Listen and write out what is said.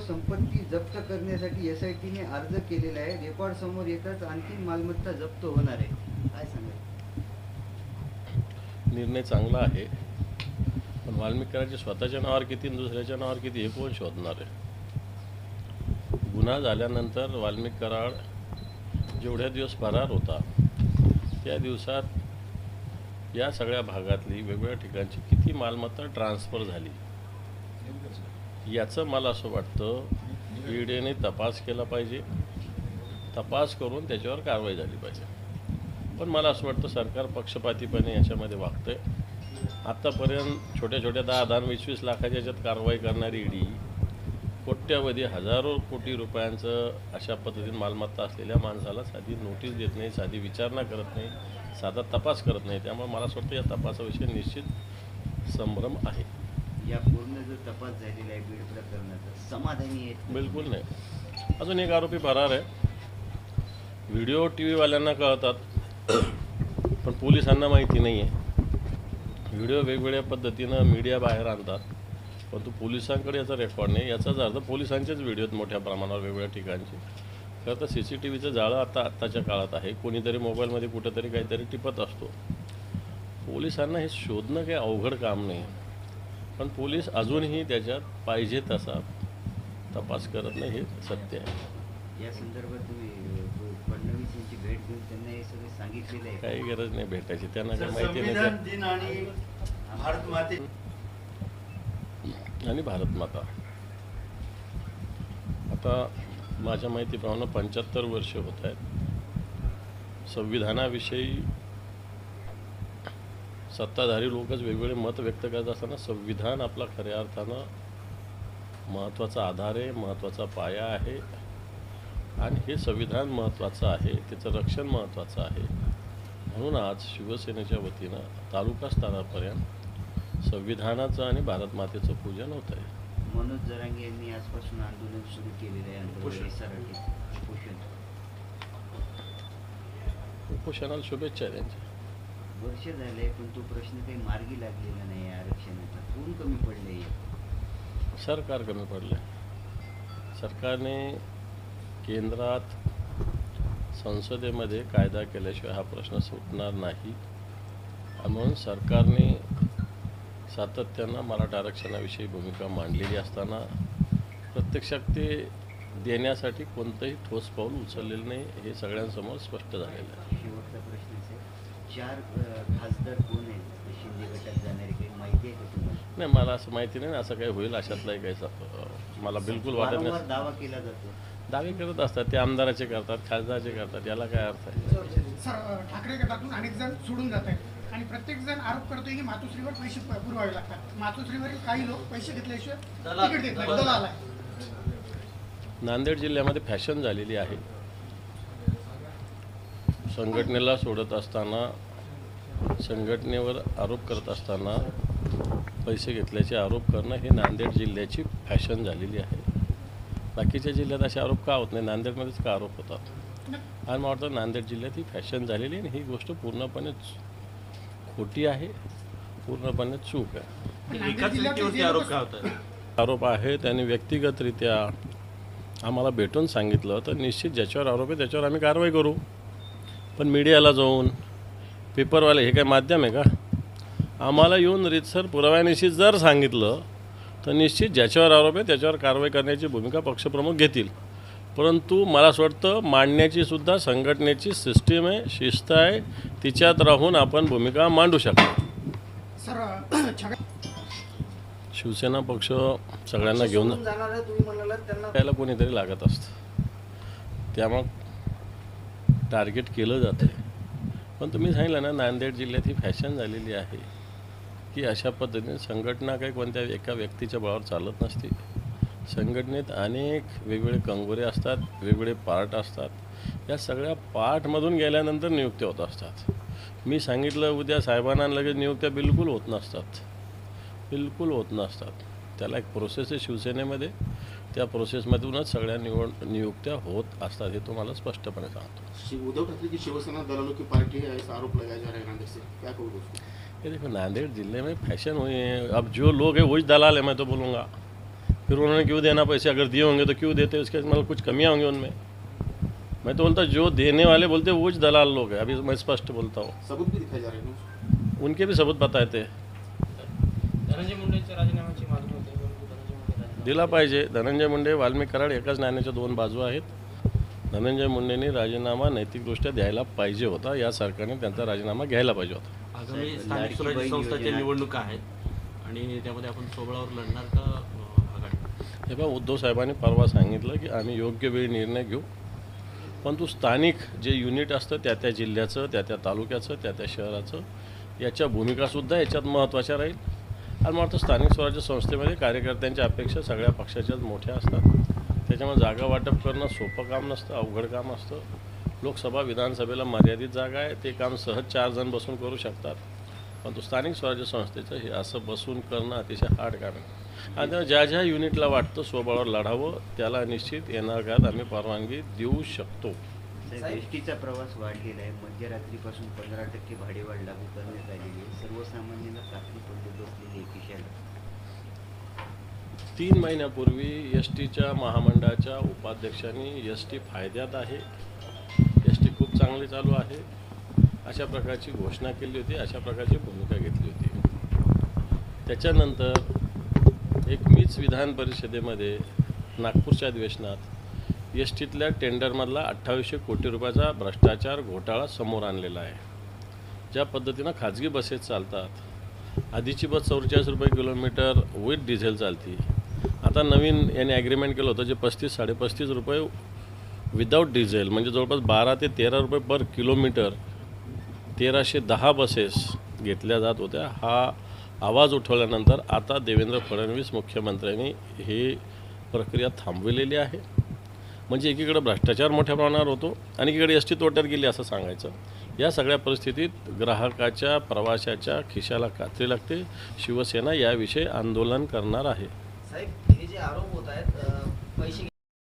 संपत्ती जप्त करण्यासाठी एस आय टीने अर्ज केलेला आहे. रेकॉर्ड समोर येताच आणखी मालमत्ता जप्त होणार आहे. काय सांगा निर्णय चांगला आहे. पण वाल्मिक करायचे स्वतःच्या नावावर किती आणि दुसऱ्याच्या नावावर किती हे कोण शोधणार आहे? गुन्हा झाल्यानंतर वाल्मिक कराड जेवढ्या दिवस फरार होता त्या दिवसात या सगळ्या भागातली वेगवेगळ्या ठिकाणची किती मालमत्ता ट्रान्सफर झाली? याचं मला असं वाटतं ईडीने तपास केला पाहिजे. तपास करून त्याच्यावर कारवाई झाली पाहिजे. पण मला असं वाटतं सरकार पक्षपातीपणे याच्यामध्ये वागतंय. आत्तापर्यंत छोट्या छोट्या दहा दहा वीस वीस लाखाच्या याच्यात कारवाई करणारी ईडी कोट्यावधी हजारो कोटी रुपयांचं अशा पद्धतीने मालमत्ता असलेल्या माणसाला साधी नोटीस देत नाही साधी विचारणा करत नाही साधा तपास करत नाही. त्यामुळे मला असं वाटतं या तपासाविषयी निश्चित संभ्रम आहे. या पूर्ण जो तपास झालेला आहे बीड प्रकरणाचा समाधानी आहे बिलकुल नाही. अजून एक आरोपी फरार आहे. व्हिडिओ टी व्हीवाल्यांना कळतात पण पोलिसांना माहिती नाही आहे व्हिडिओ वेगवेगळ्या पद्धतीनं मीडिया बाहेर आणतात परंतु पोलिसांकडे याचा रेकॉर्ड नाही. याचाच अर्थ पोलिसांचेच व्हिडिओ आहेत मोठ्या प्रमाणावर वेगवेगळ्या ठिकाणचे. खरं तर सी सी टी व्हीचं जाळं आता आत्ताच्या काळात आहे. कोणीतरी मोबाईलमध्ये कुठंतरी काहीतरी टिपत असतो. पोलिसांना हे शोधणं काही अवघड काम नाही पण पोलीस अजूनही त्याच्यात पाहिजे तसा तपास करत नाही हे सत्य आहे. या संदर्भात तुम्ही फडणवीस यांची भेट घेऊन त्यांना हे सगळं सांगितलेलं आहे. काही गरज नाही भेटायची त्यांना काही माहिती संविधान नाही दिन आणि भारत माते. आणि भारत माता. आता माझ्या माहितीप्रमाणे पंच्याहत्तर वर्ष होत आहेत. संविधानाविषयी सत्ताधारी लोकच वेगवेगळे मत व्यक्त करत असताना संविधान आपला खऱ्या अर्थानं महत्त्वाचा आधार आहे महत्त्वाचा पाया आहे. आणि हे संविधान महत्त्वाचं आहे त्याचं रक्षण महत्त्वाचं आहे. म्हणून आज शिवसेनेच्या वतीनं तालुका स्तरापर्यंत संविधानाचं आणि भारतमातेचं पूजन होत आहे. मनोज जरांगे यांनी आजपासून आंदोलन सुरू केलेलं आहे. उपोषणाला शुभेच्छा त्यांच्या. वर्ष झाले पण तो प्रश्न काही मार्गी लागलेला नाही आहे आरक्षणाचा. कोण कमी पडले सरकार कमी पडलं सरकारने केंद्रात संसदेमध्ये कायदा केल्याशिवाय हा प्रश्न सुटणार नाही. म्हणून सरकारने सातत्यानं मराठा आरक्षणाविषयी भूमिका मांडलेली असताना प्रत्यक्षात ते देण्यासाठी कोणतंही ठोस पाऊल उचललेलं नाही हे सगळ्यांसमोर स्पष्ट झालेलं आहे. चार खासदार कोण आहेत? शिंदे गटात जाणारे काही माहिती आहे का तुम्हाला? नाही मला असं माहिती नाही. ना असं काही होईल अशातलाही काही स- मला बिलकुल वाटत वारंवार नाही दावा केला जातो. दावे करत असतात. ते आमदाराचे करतात खासदाराचे करतात. याला काय अर्थ आहे? सर ठाकरे गटातून अनेक जण सोडून जात आहेत. आणि प्रत्येक जण आरोप करतोय की मातोश्रीवर पैसे प- पुरवावे लागतात. मातोश्रीवरील काही लोक पैसे घेतल्याशिवाय दलाल. तिकीट देत नाही दलाल आहे. नांदेड जिल्ह्यामध्ये फॅशन झालेली आहे. संघटनेला सोडत असताना संघटनेवर आरोप करत असताना पैसे घेतल्याचे आरोप करणं हे नांदेड जिल्ह्याची फॅशन झालेली आहे. बाकीच्या जिल्ह्यात असे आरोप का होत नाही? नांदेडमध्येच का आरोप होतात? आणि मला वाटतं नांदेड जिल्ह्यात ही फॅशन झालेली आहे आणि ही गोष्ट पूर्णपणे खोटी आहे. पूर्णपणे चूक आहे. आरोप आहे त्यांनी व्यक्तिगतरित्या आम्हाला भेटून सांगितलं तर निश्चित ज्याच्यावर आरोप आहे त्याच्यावर आम्ही कारवाई करू. पण मीडियाला जाऊन पेपरवाले हे काय माध्यम आहे का? आम्हाला येऊन रीतसर पुराव्यानिशी जर सांगितलं तर निश्चित ज्याच्यावर आरोप आहे त्याच्यावर कारवाई करण्याची भूमिका पक्षप्रमुख घेतील. परंतु मला असं वाटतं मांडण्याची सुद्धा संघटनेची सिस्टीम आहे शिस्त आहे. तिच्यात राहून आपण भूमिका मांडू शकतो. शिवसेना पक्ष सगळ्यांना घेऊन त्याला कोणीतरी लागत असतं. त्यामुळं टार्गेट केलं जातं आहे पण तुम्ही सांगितलं ना नांदेड जिल्ह्यात ही फॅशन झालेली आहे की अशा पद्धतीने संघटना काही कोणत्या एका व्यक्तीच्या बळावर चालत नसते संघटनेत अनेक वेगवेगळे कंगोरे असतात वेगवेगळे पार्ट असतात. या सगळ्या पार्टमधून गेल्यानंतर नियुक्त्या होत असतात. मी सांगितलं उद्या साहेबांना लगेच नियुक्त्या बिलकुल होत नसतात. बिलकुल होत नसतात. त्याला एक प्रोसेस आहे शिवसेनेमध्ये. त्या प्रोसेसमधूनच सगळ्या निवड नियुक्त्या होत असतात हे तुम्हाला स्पष्टपणे सांगतो. उद्धव ठाकरे की शिवसेना दलालों की पार्टी है ऐसा आरोप लगाया जा रहा है नांदेड़ से. क्या कहोगे ये देखो नांदेड़ ज़िले में फ़ैशन हुई है। अब जो लोग हैं वही दलाल है मैं तो बोलूँगा। फिर उन्होंने क्यों देना पैसे? अगर दिए होंगे तो क्यों देते? उसके मतलब कुछ कमियाँ होंगी उनमें। मैं तो बोलता जो देने वाले बोलते वो दलाल लोग हैं। अभी मैं स्पष्ट बोलता हूँ। सबूत भी दिखाए जा रहे हैं उनके भी सबूत बताए थे। धनंजय मुंडे राजीनामा दिला पाहिजे. धनंजय मुंडे वाल्मिक कराड एकाच नाण्याच्या दोन बाजू आहेत. धनंजय मुंडेंनी राजीनामा नैतिकदृष्ट्या द्यायला पाहिजे होता. या सरकारने त्यांचा राजीनामा घ्यायला पाहिजे होता. आगामी स्थानिक स्वराज्य संस्थाच्या निवडणुका आहेत आणि त्यामध्ये आपण सोबळावर लढणार का हे बघा उद्धव साहेबांनी परवा सांगितलं की आम्ही योग्य वेळी निर्णय घेऊ. परंतु स्थानिक जे युनिट असतं त्या त्या जिल्ह्याचं त्या त्या तालुक्याचं त्या त्या शहराचं याच्या भूमिकासुद्धा याच्यात महत्त्वाच्या राहील. आणि मला वाटतं स्थानिक स्वराज्य संस्थेमध्ये कार्यकर्त्यांच्या अपेक्षा सगळ्या पक्षाच्याच मोठ्या असतात. त्याच्यामुळे जागा वाटप करणं सोपं काम नसतं अवघड काम असतं. लोकसभा विधानसभेला मर्यादित जागा आहे ते काम सहज चार जण बसून करू शकतात. परंतु स्थानिक स्वराज्य संस्थेचं हे असं बसून करणं अतिशय हार्ड काम आहे. आणि तेव्हा ज्या ज्या युनिटला वाटतं स्वबळावर लढावं त्याला निश्चित येणार काळात आम्ही परवानगी देऊ शकतो. एसटीचा प्रवास वाढलेला आहे. मध्यरात्रीपासून पंधरा टक्के भाडेवाढ लागू करण्यात आलेली आहे. सर्वसामान्यांना कात्री पडली बसलेली आहे खिशाला. तीन महिन्यापूर्वी एस टीच्या महामंडळाच्या उपाध्यक्षांनी एस टी फायद्यात आहे. एस टी खूप चांगली चालू आहे. अशा प्रकारची घोषणा केली होती. अशा प्रकारची भूमिका घेतली होती. त्याच्यानंतर एक मीच विधान परिषदेमध्ये नागपूरच्या अधिवेशनात एस टीतल्या टेंडरमधला अठ्ठावीसशे कोटी रुपयाचा भ्रष्टाचार घोटाळा समोर आणलेला आहे. ज्या पद्धतीनं खाजगी बसेस चालतात आधीची बस चौवेचाळीस रुपये किलोमीटर विथ डिझेल चालती आता नवीन याने ॲग्रीमेंट केलं होतं जे पस्तीस साडेपस्तीस रुपये विदाऊट डिझेल म्हणजे जवळपास बारा ते तेरा रुपये पर किलोमीटर तेराशे दहा बसेस घेतल्या जात होत्या. हा आवाज उठवल्यानंतर आता देवेंद्र फडणवीस मुख्यमंत्र्यांनी ही प्रक्रिया थांबविलेली आहे. म्हणजे एकीकडे भ्रष्टाचार मोठ्या प्रमाणावर होतो आणि एकीकडे एस टी तोट्यात गेली असं सांगायचं. या सगळ्या परिस्थितीत ग्राहकाच्या प्रवाशाच्या खिशाला कात्री लागते. शिवसेना याविषयी आंदोलन करणार आहे. साहेब हे जे आरोप होत आहेत पैसे